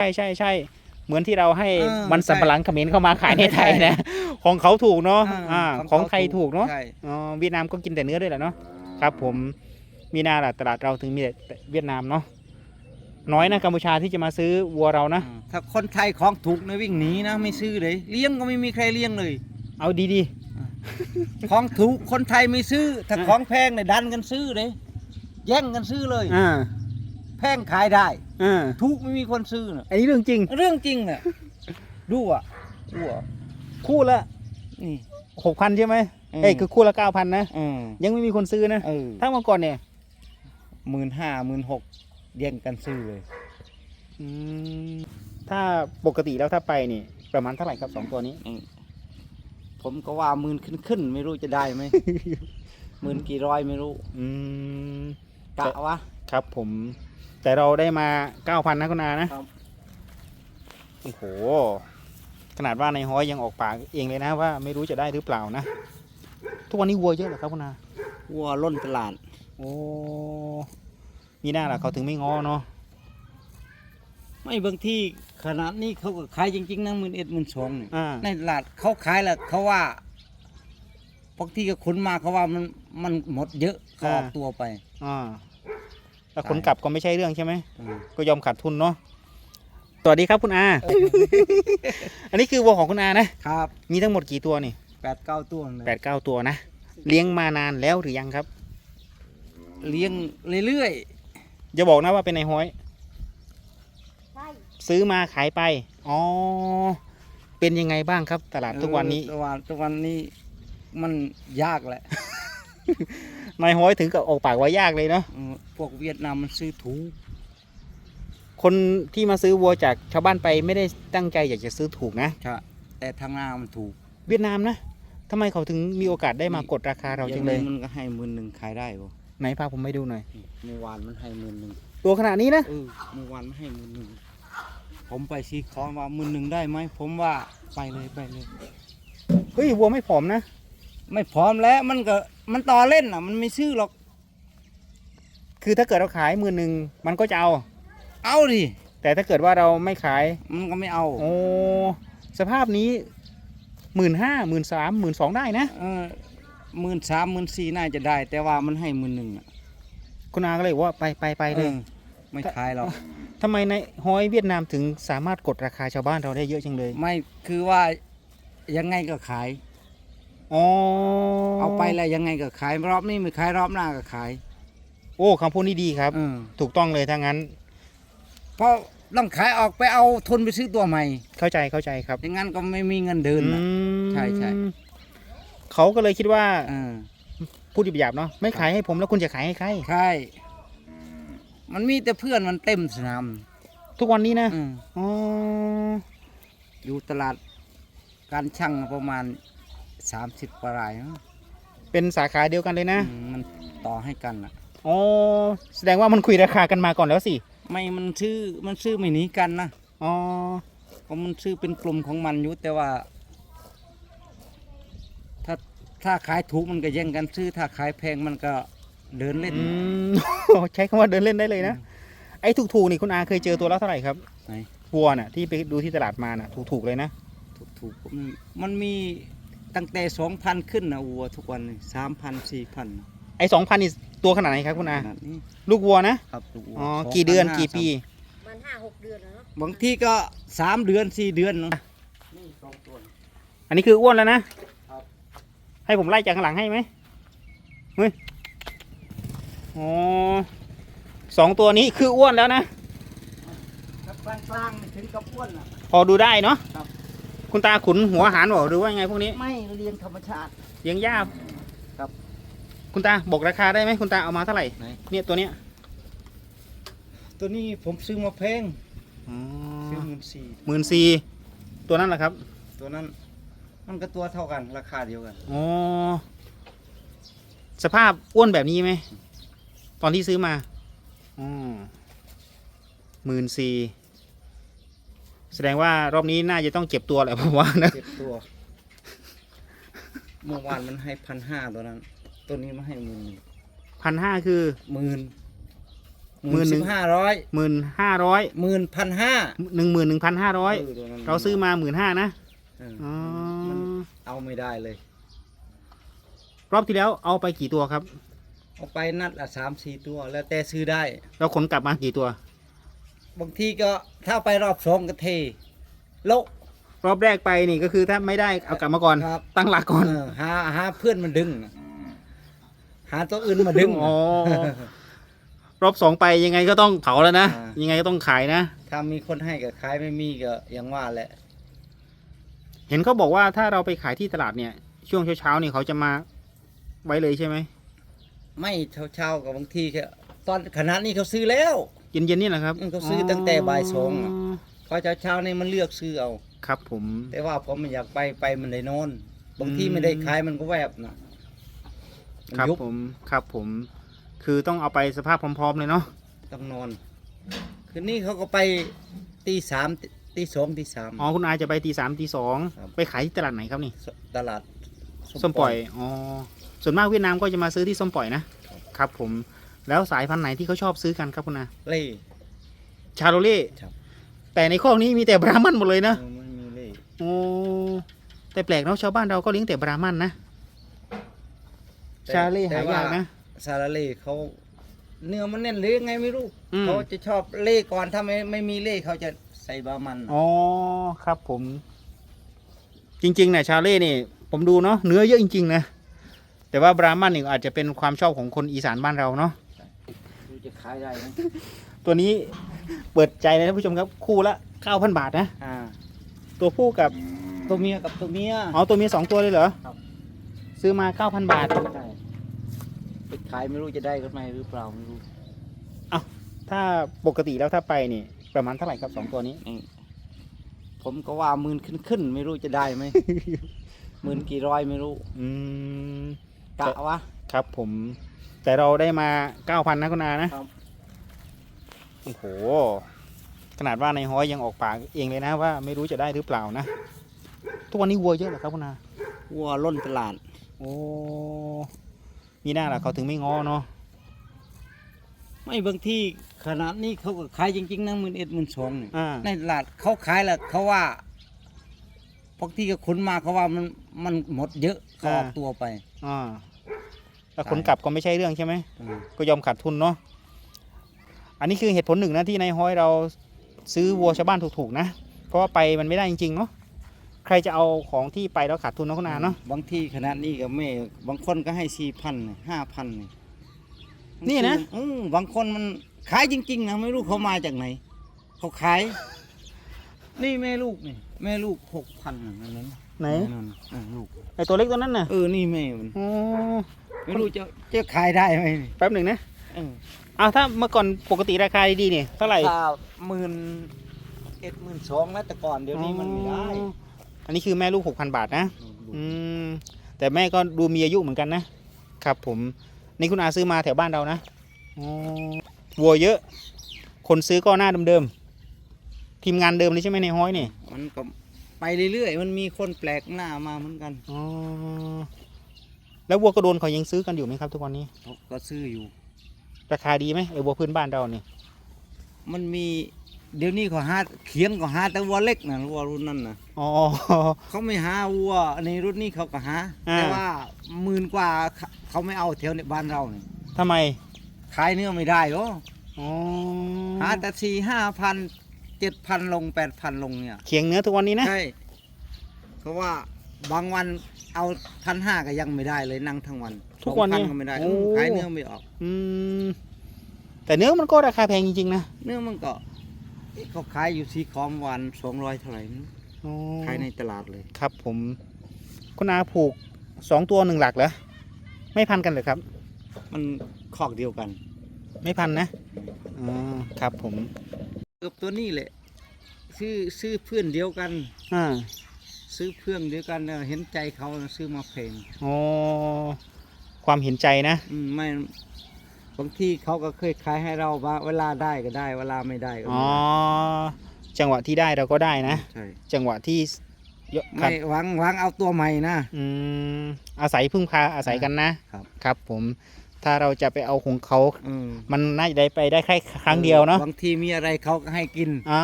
ใช่ใช่ใช่เหมือนที่เราให้เออมันสำปะหลังเขมรเข้ามาขายในไทยนะ ของเขาถูกเนาะอ่าของไทยถูกเนาะ ใช่ อ๋อเวียดนามก็กินแต่เนื้อด้วยแหละเนาะครับผมมีหนาล่ะตลาดเราถึงมีแต่เวียดนามเนาะน้อยนะกัมพูชาที่จะมาซื้อวัวเรานะอืมถ้าคนไทยของถูกนะวิ่งหนีนะไม่ซื้อเลย เลี้ยงก็ไม่มีใครเลี้ยงเลย เอาดีของถูกคนไทยไม่ซื้อ ถ้าของแพงเนี่ยดันกันซื้อเลยแย่งกันซื้อเลย ๆอ่า แพงขายได้ อ่าถูกไม่มีคนซื้อน่ะ อันนี้เรื่องจริง เรื่องจริงอะ ดูอะดูอะคู่ละนี่ หกพันใช่ไหมอืม เอ้ยคือคู่ละเก้าพันนะ อืมยังไม่มีคนซื้อนะ เออถ้าเมื่อก่อนเนี่ยหมื่นห้าหมื่นหกแย่งกันซื้อเลย อืมถ้าปกติแล้วถ้าไปนี่ ประมาณเท่าไหร่ครับสองตัวนี้นี่ผมก็ว่าหมื่นขึ้นขึ้นๆไม่รู้จะได้ไหม หมื่นกี่ร้อยไม่รู้ อืม กะวะ ครับผม แต่เราได้มาเก้าพันนะคุณอานะครับ โอ้โห ขนาดว่าในห้อยยังออกปากเองเลยนะว่าไม่รู้จะได้หรือเปล่านะ ทุกวันนี้วัวเยอะเหรอครับคุณอา วัวล้นตลาด โอ้มีหน้าล่ะเขาถึงไม่ง้อเนาะ ไม่บางที่ขนาดนี้เขาก็ขายจริงๆนะหมื่นเอ็ดหมื่นสองอ่า ในตลาดเขาขายแล้วเขาว่าบางทีก็ขนมาเขาว่ามันมันหมดเยอะเขาออกตัวไป อ่า แล้วคนกลับก็ไม่ใช่เรื่องใช่ไหมอืมก็ยอมขาดทุนเนาะสวัสดีครับคุณอา อันนี้คือวัวของคุณอานะ ครับ มีทั้งหมดกี่ตัวนี่แปดเก้าตัวเลยแปดเก้าตัวนะ เลี้ยงมานานแล้วหรือยังครับ เลี้ยงเรื่อยอย่าบอกนะว่าเป็นในห้อยใช่ซื้อมาขายไป อ๋อ เป็นยังไงบ้างครับ ตลาดๆทุกวันนี้ทุกวันทุกวันนี้มันยากแหละ นายห้อยถึงกับออกปากว่ายากเลยเนาะเออพวกเวียดนามมันซื้อถูกคนที่มาซื้อวัวจากชาวบ้านไปไม่ได้ตั้งใจอยากจะซื้อถูกนะ ใช่แต่ทางหน้ามันถูกเวียดนามนะทำไมเขาถึงมีโอกาสได้มากดราคาเราจังเลยอางนี้มันก็ให้หมื่นหนึ่งขายได้ปะไหนพาผมไปดูหน่อย เมื่อวานมันให้หมื่นหนึ่งตัวขนาดนี้นะเออเมื่อวานมันให้หมื่นหนึ่งผมไปซีคอนว่าหมื่นหนึ่งได้ไหมผมว่าไปเลยไปเลย เฮ้ยวัวไม่ผอมนะ ไม่พร้อมแล้วมันก็ มันต่อเล่นอะ มันไม่ซื้อหรอก คือถ้าเกิดเราขายมือหนึ่งมันก็จะเอา เอาดิแต่ถ้าเกิดว่าเราไม่ขาย มันก็ไม่เอาโอ้สภาพนี้หมื่นห้าหมื่นสามหมื่นสองได้นะเออหมื่นสามหมื่นสี่น่าจะได้ แต่ว่ามันให้หมื่นหนึ่งอะคุณอาก็เลยบอกว่าไปไปไปเลยออไม่ขายหรอกทำไมในห้อยเวียดนามถึงสามารถกดราคาชาวบ้านเราได้เยอะจังเลย ไม่คือว่ายังไงก็ขาย อ๋อเอาไปแล้วยังไงก็ขายรอบนี้ไม่ขายรอบหน้าก็ขายโอ้คำพูดนี้ดีครับ เออถูกต้องเลยถ้างั้น เพราะต้องขายออกไปเอาทุนไปซื้อตัวใหม่เข้าใจเข้าใจครับอย่างนั้นก็ไม่มีเงินเดินนะอืมใช่ใช่เขาก็เลยคิดว่าเออพูดหยาบๆเนาะไม่ขายให้ผมแล้วคุณจะขายให้ใครใช่มันมีแต่เพื่อนมันเต็มสนามทุกวันนี้นะอืมอ๋ออยู่ตลาดการช่างประมาณ สามสิบกว่ารายมั้งเป็นสาขาเดียวกันเลยนะ อืมมันต่อให้กันอะ อ๋อ แสดงว่ามันคุยราคากันมาก่อนแล้วสิ ไม่มันซื้อมันซื้อไม่หนีกันนะอ๋อ ก็มันซื้อเป็นกลุ่มของมันอยู่แต่ว่า ถ้าถ้าขายถูกมันก็แย่งกันซื้อถ้าขายแพงมันก็เดินเล่น อืม ใช้คำว่าเดินเล่นได้เลยนะ ไอ้ถูกๆนี่คุณอาเคยเจอตัวละเท่าไหร่ครับไหน วัวน่ะที่ไปดูที่ตลาดมาน่ะถูกๆเลยนะ ถูกถูกๆมันมันมี ตั้งแต่สองพันขึ้นนะวัวทุกวันสามพันสี่พันไอ้สองพันนี่ตัวขนาดไหนครับคุณอาขนาดนี้ลูกวัวนะครับลูกวัวอ๋อ2,500กี่เดือนกี่ปีมันห้าหกเดือนแล้วเนาะบางทีก็สามเดือนสี่เดือนเนอะนี่สองตัว อันนี้คืออ้วนแล้วนะครับ ให้ผมไล่จากข้างหลังให้ไหมเฮ้ยอ๋อสองตัวนี้คืออ้วนแล้วนะถ้ากลางกลางๆนี่ถึงกับอ้วนอะพอดูได้เนาะครับ คุณตาขุนหัวอาหารบอกหรือว่าไงพวกนี้ไม่เลี้ยงธรรมชาติ เลี้ยงหญ้าครับ คุณตาบอกราคาได้ไหมคุณตาเอามาเท่าไหร่ไหน เนี่ยตัวเนี้ยตัวนี้ผมซื้อมาแพงซื้อหมื่นสี่หมื่นสี่ตัวนั้นแหละครับตัวนั้น มันก็ตัวเท่ากันราคาเดียวกัน อ๋อสภาพอ้วนแบบนี้ไหมตอนที่ซื้อมาอ๋อหมื่นสี่ แสดงว่ารอบนี้น่าจะต้องเก็บตัวแหละผมว่านะ เจ็บตัว เมื่อวานมันให้พันห้าตัวนั้น ตัวนี้มาให้หมื่นพันห้าคือหมื่นหมื่นหมื่นหนึ่สิงบห้าร้อยหมื่นห้าร้อยหมื่นพันห้าหนึ่งหมื่นหนึ่งพันห้าร้อยเราซื้อมาหมื่นห้านะเอออ๋อมันเอาไม่ได้เลย รอบที่แล้วเอาไปกี่ตัวครับ เอาไปนัดละสามสี่ตัว แล้วแต่ซื้อได้ เราขนกลับมากี่ตัว บางทีก็ถ้าไปรอบสองก็เทโละรอบแรกไปนี่ก็คือถ้าไม่ได้เอากลับมาก่อน ครับ ตั้งหลักก่อนเออหาหาเพื่อนมันดึง หาตัวอื่นมาดึง อ๋อ รอบสองไปยังไงก็ต้องเผาแล้วนะ อ่ายั ยังไงก็ต้องขายนะ ถ้ามีคนให้ก็ขายไม่มีก็อย่างว่าแหละ เห็นเขาบอกว่าถ้าเราไปขายที่ตลาดเนี่ย ช่วงเช้าๆเนี่ยเขาจะมาไว้เลยใช่ไหมไม่เช่าๆกับบางทีก็ตอนขนาดนี้เขาซื้อแล้ว เย็นๆนี่แหละครับอืมเขาซื้อตั้งแต่บ่ายสองอะพอเช้าๆนี่มันเลือกซื้อเอา ครับผม แต่ว่าผมไม่อยากไปไปมันได้นอน บางทีอืม ไม่ได้ขายมันก็แวบนะมันครับยุบผมครับผม คือต้องเอาไปสภาพพร้อมๆเลยเนาะต้องนอน คืนนี้เขาก็ไปตีสามตีสองตีสาม อ๋อคุณอาจะไปตีสามตีสองครับ ไปขายที่ตลาดไหนครับนี่ตลาด ส้มปล่อยอ๋อส่วนมากเวียดนามก็จะมาซื้อที่ส้มปล่อยนะครับ ครับผม แล้วสายพันธุ์ไหนที่เขาชอบซื้อกันครับคุณอาเล่ ชาโรเล่ครับ แต่ในข้อกนี้มีแต่บราหมันหมดเลยนะเออมันมีเล่โอ้แต่แปลกเนาะชาวบ้านเราก็เลี้ยงแต่บราหมันนะแต่ชาเล่หายากนะ ซาลาเล่เขาเนื้อมันแน่นหรือยังไงไม่รู้อืม เขาจะชอบเล่ก่อนถ้าไม่ไม่มีเล่เขาจะใส่บามันอ๋อครับผม จริงๆเนี่ยชาเล่นี่ ผมดูเนาะเนื้อเยอะจริง ๆ นะ แต่ว่าบราหมันนี่อาจจะเป็นความชอบของคนอีสานบ้านเราเนาะดู จะขายได้ไหมตัวนี้เปิดใจเลยท่านผู้ชมครับ คู่ละ9,000บาทนะ อ่า ตัวผู้กับตัวเมียกับตัวเมียอ๋อตัวเมียสองตัวเลยเหรอครับ ซื้อมา9,000บาท ใช่ไปขายไม่รู้จะได้กันไหมหรือเปล่าไม่รู้ถ้าปกติแล้วถ้าไปนี่ ประมาณเท่าไหร่ครับสองตัวนี้ นี่ผมก็ว่าหมื่นขึ้นขึ้นๆไม่รู้จะได้ไหม หมื่นกี่ร้อยไม่รู้อืม กะวะครับผม แต่เราได้มา9,000นะคุณอานะ ครับ โอ้โห ขนาดว่าในห้อยยังออกปากเองเลยนะว่าไม่รู้จะได้หรือเปล่านะ ทุกวันนี้วัวเยอะเหรอครับคุณอา วัวล้นตลาด โอ้ มีหน้าล่ะเขาถึงไม่ง้อเนาะ ไม่บางที่ขนาดนี้เขาก็ขายจริงๆนะหมื่นเอ็ดหมื่นสองอ่า ในตลาดเขาขายแล้วเขาว่าบางที่ก็ขนมาเขาว่ามันมันหมดเยอะเขาออกตัวไป อ่า แล้วขนกลับก็ไม่ใช่เรื่องใช่ไหมอืมก็ยอมขาดทุนเนาะอันนี้คือเหตุผลหนึ่งนะที่ในายห้อยเราซื้อวัวชาวบ้านถูกๆนะ เพราะว่าไปมันไม่ได้จริงๆเนาะใครจะเอาของที่ไปแล้วขาดทุนเนาะคุณอาเนาะ บางที่ขนาดนี้ก็ไม่บางคนก็ให้สี่พันห้าพันนี่นะ อืมบางคนมันขายจริง ๆ นะ ไม่รู้เขามาจากไหน เขาขาย นี่แม่ลูกนี่แม่ลูกหกพันนั่นนั้นไหนนั่นน่ะลูกไอตัวเล็กตัวนั้นน่ะเออนี่แม่มัน อ๋อ ไม่รู้จะจะขายได้ไหมแป๊บหนึ่งนะเออเอาถ้าเมื่อก่อนปกติราคาดีๆเนี่ยเท่าไหร่ ถ้าหมื่นเอ็ดหมื่นสองแล้วแต่ก่อนเดี๋ยวนี้มันไม่ได้อ๋ออันนี้คือแม่ลูกหกพันบาทนะ อืม แต่แม่ก็ดูมีอายุเหมือนกันนะ ครับผม นี่คุณอาซื้อมาแถวบ้านเรานะอ๋อวัวเยอะ คนซื้อก็หน้าเดิมๆ ทีมงานเดิมเลยใช่ไหมในห้อยนี่มันก็ไปเรื่อยๆ มันมีคนแปลกหน้ามาเหมือนกัน อ๋อ แล้ววัวกระโดนเขายังซื้อกันอยู่ไหมครับ ทุกวันนี้เขาก็ซื้ออยู่ ราคาดีไหมไอ้วัวพื้นบ้านเราเนี่ยมันมีเดี๋ยวนี้เขาหาเขียงก็หาแต่วัวเล็กนะวัวรุ่นนั้นนะอ๋อ เขาไม่หาวัวในรุ่นนี้เขาก็หาอ่า แต่ว่าหมื่นกว่าเขาเขาไม่เอาแถวในบ้านเราเนี่ยทำไมขายเนื้อไม่ได้หรออ๋อหาแต่สี่ห้าพันเจ็ดพันลงแปดพันลงเนี่ย เขียงเนื้อทุกวันนี้นะใช่เพราะว่า บางวันเอาพันห้าก็ยังไม่ได้เลยนั่งทั้งวันทุกวันนี้2,000ก็ไม่ได้โอ้ ขายเนื้อไม่ออก อืมแต่เนื้อมันก็ราคาแพงจริงๆนะเนื้อมันก็เขาขายอยู่สีคอมวันสองร้อยเท่าไหร่ไม่รู้อ๋อขายในตลาดเลย ครับผม คุณอาผูกสองตัวหนึ่งหลักเหรอไม่พันกันเหรอครับ มันคอกเดียวกันไม่พันนะอ๋อครับผม เกือบตัวนี้แหละซื้อซื้อเพื่อนเดียวกัน อ่า ซื้อเพื่อนเดียวกันเนี่ยเห็นใจเขาซื้อมาเพลงอ๋อความเห็นใจนะ อืมไม่บางที่เขาก็เคยขายให้เราว่าเวลาได้ก็ได้ เวลาไม่ได้ก็อ๋ไม่อได้จังหวะที่ได้เราก็ได้นะ ใช่จังหวะที่ยกขัไม่ดหวังหวังเอาตัวใหม่นะ อืมอาศัยพึ่งพาอาศัยกันนะครับ ครับผม ถ้าเราจะไปเอาของเขา อืมมันน่าจะได้ไปได้แค่ครั้งเดียวเนาะบางทีมีอะไรเขาก็ให้กิน อ่า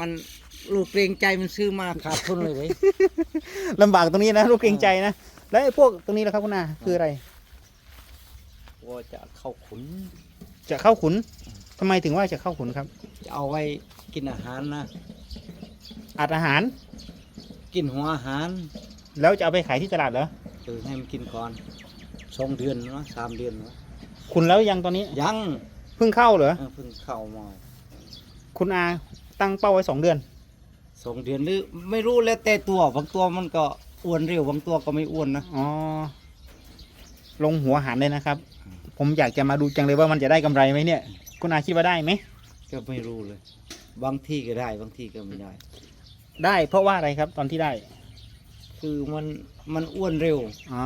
มัน ลูกเกรงใจมันซื้อมาขาดทุนเลยเลย ลำบากตรงนี้นะลูกเกรงใจนะแล้วไอ้พวกตรงนี้ล่ะครับคุณอาคืออะไร ว่าจะเข้าขุนจะเข้าขุนทำไมถึงว่าจะเข้าขุนครับ จะเอาไว้กินอาหารนะ อัดอาหาร กินหัวอาหารแล้วจะเอาไปขายที่ตลาดเหรอเออให้มันกินก่อนสองเดือนเนาะสามเดือนเนาะขุนแล้วยังตอนนี้ยังเพิ่งเข้าเหรอเออเพิ่งเข้ามาคุณอาตั้งเป้าไว้สองเดือน สองเดือนหรือไม่รู้แล้วแต่ตัวบางตัวมันก็อ้วนเร็วบางตัวก็ไม่อ้วนนะอ๋อลงหัวหันเลยนะครับ ผมอยากจะมาดูจังเลยว่ามันจะได้กำไรไหมเนี่ย คุณอาคิดว่าได้ไหมก็ไม่รู้เลย บางที่ก็ได้ บางที่ก็ไม่ได้ ได้เพราะว่าอะไรครับ ตอนที่ได้ คือมันมันอ้วนเร็วอ๋อ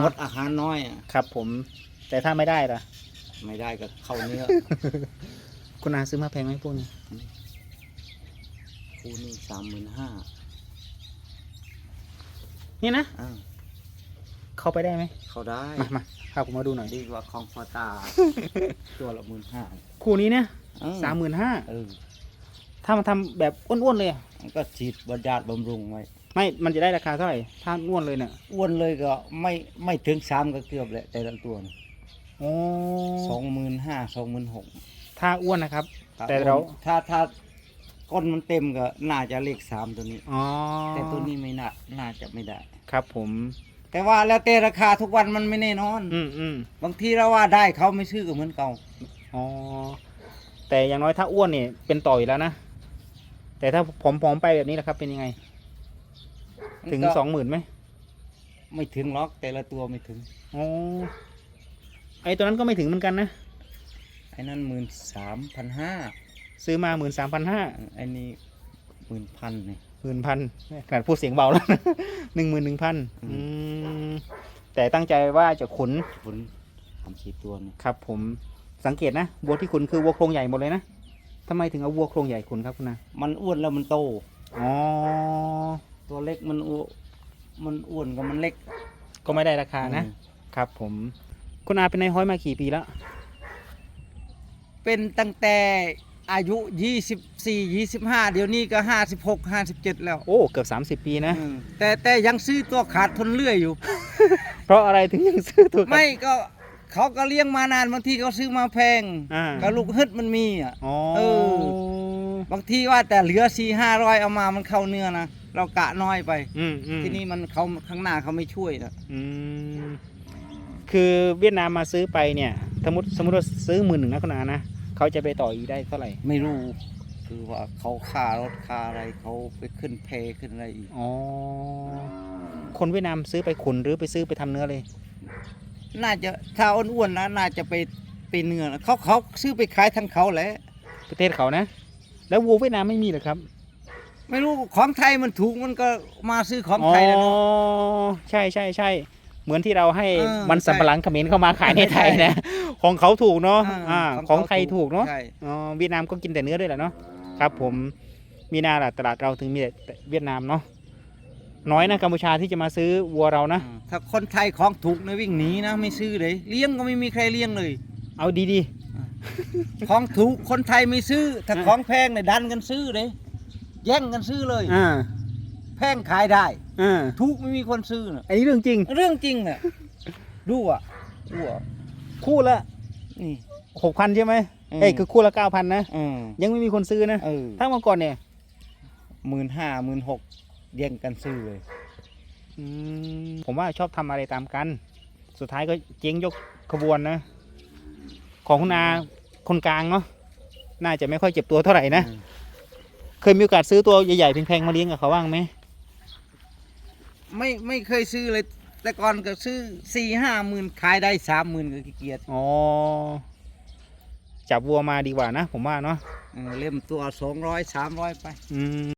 หมดอาหารน้อยอะครับ ผม แต่ถ้าไม่ได้ล่ะ ไม่ได้ก็เข้าเนื้อ คุณอาซื้อมาแพงไหมพวกนี้ คูนี่สามหมื่นห้านี่นะอ่าเข้าไปได้ไหมเขาได้มามาพาผมมาดูหน่อย ดีกว่าของพอตา ตัวละหมื่นห้าคู่นี้เนี่ยเออสามหมื่นห้าเออถ้ามันทำแบบอ้วนๆเลยอะมันก็ฉีดบรรยาดบำรุงไว้ไม่ มันจะได้ราคาเท่าไหร่ ถ้าอ้วนเลยเนี่ยอ้วนเลยก็ไม่ไม่ถึงสามก็เกือบแหละแต่ละตัวนะโอ้สองหมื่นห้าสองหมื่นหกถ้าอ้วนนะครับ แต่เรา ถ้าถ้า ก้นมันเต็มก็น่าจะเลขสามตัวนี้ อ๋อแต่ตัวนี้ไม่น่าน่าจะไม่ได้ ครับผม แต่ว่าแล้วแต่ราคาทุกวันมันไม่แน่นอน อืมอืมบางทีเราว่าได้เขาไม่ซื้อก็เหมือนเก่า อ๋อแต่อย่างน้อยถ้าอ้วนเนี่ยเป็นต่ออยู่แล้วนะ แต่ถ้าผอมๆไปแบบนี้นะครับเป็นยังไง ถึงก็สองหมื่นไหมไม่ถึงหรอกแต่ละตัวไม่ถึงอ๋อไอตัวนั้นก็ไม่ถึงเหมือนกันนะไอ้นั่นหมื่นสามพันห้า ซื้อมาหมื่นสามพันห้าไอ้นี่หมื่นพันนี่หมื่นพันขนาดพูดเสียงเบาแล้วหนึ่งหมื่นหนึ่งพันอือืมแต่ตั้งใจว่าจะขุนขุนทำสี่ตัวนี่ครับ ผมสังเกตนะวัวที่ขุนคือวัวโครงใหญ่หมดเลยนะทำไมถึงเอาวัวโครงใหญ่ขุนครับคุณนามันอ้วนแล้วมันโตอ๋อตัวเล็กมันอ้วนมันอ้วนกับมันเล็ก ก็ไม่ได้ราคานะอืมครับ ผมคุณอาเป็นนายห้อยมากี่ปีแล้วเป็นตั้งแต่ อายุ 24 25 เดี๋ยวนี้ก็ 56 57 แล้วโอ้เกือบสามสิบปีนะ อืมแต่แต่ยังซื้อตัวขาดทนเลื่อยอยู่ เพราะอะไรถึงยังซื้อถูกไม่ก็เขาก็เลี้ยงมานานบางทีเขาซื้อมาแพงอ่า ก็ลูกฮึดมันมีอะ อ๋อเออบางทีว่าแต่เหลือสี่ห้าร้อยเอามามันเข้าเนื้อนะเรากะน้อยไป อืมอืม ทีนี้มันเขาข้างหน้าเขาไม่ช่วยนะอืมคือเวียดนามมาซื้อไปเนี่ย สมมติสมมติว่าซื้อหมื่นหนึ่งนะคุณอานะ เขาจะไปต่ออีกได้เท่าไหร่ ไม่รู้ คือว่าเขาค่ารถค่าอะไรเขาไปขึ้นเพขึ้นอะไรอีก อ๋อ คนเวียดนามซื้อไปขุนหรือไปซื้อไปทำเนื้อเลย น่าจะถ้าอ้วนๆนะน่าจะไปไปเนื้อนะเขาเขาซื้อไปขายทั้งเขาแหละประเทศเขานะ แล้ววัวเวียดนามไม่มีเหรอครับไม่รู้ของไทยมันถูกมันก็มาซื้อของไทยแล้วอ๋อเนาะใช่ใช่ใช่ เหมือนที่เราให้เออมันใช่ สำปะหลังเขมรเข้ามาขายในไทยนะของเขาถูกเนาะอ่าของไทยถูกเนาะ ใช่ อ๋อเวียดนามก็กินแต่เนื้อด้วยแหละเนาะครับผมมีนาล่ะตลาดเราถึงมีแต่เวียดนามเนาะน้อยนะกัมพูชาที่จะมาซื้อวัวเรานะอืมถ้าคนไทยของถูกนะวิ่งหนีนะไม่ซื้อเลย เลี้ยงก็ไม่มีใครเลี้ยงเลย เอาดี ของถูกคนไทยไม่ซื้อ ถ้าอะ ของแพงเนี่ยดันกันซื้อเลยแย่งกันซื้อเลย ๆอ่าแพงขายได้ อ่าถูกไม่มีคนซื้อน่ะ อันนี้เรื่องจริง เรื่องจริงน่ะ ดูอะดูอะคู่ละนี่ หกพันใช่ไหมอืม เอ้ยคือคู่ละเก้าพันนะ อืมยังไม่มีคนซื้อนะ เออถ้าเมื่อก่อนเนี่ยหมื่นห้าหมื่นหกแย่งกันซื้อเลยอืมผมว่าชอบทำอะไรตามกัน สุดท้ายก็เจ๊งยกขบวนนะ ของคุณอาคนกลางเนาะ น่าจะไม่ค่อยเจ็บตัวเท่าไหร่นะ อืม เคยมีโอกาสซื้อตัวใหญ่ๆแพงๆมาเลี้ยงกับเขาบ้างไหม ไม่ไม่เคยซื้อเลย แต่ก่อนก็ซื้อสี่ห้าหมื่นขายได้สามหมื่นก็ขี้เกียจอ๋อ จับวัวมาดีกว่านะ ผมว่าเนาะ เออเล่มตัวสองร้อยสามร้อยไป อืม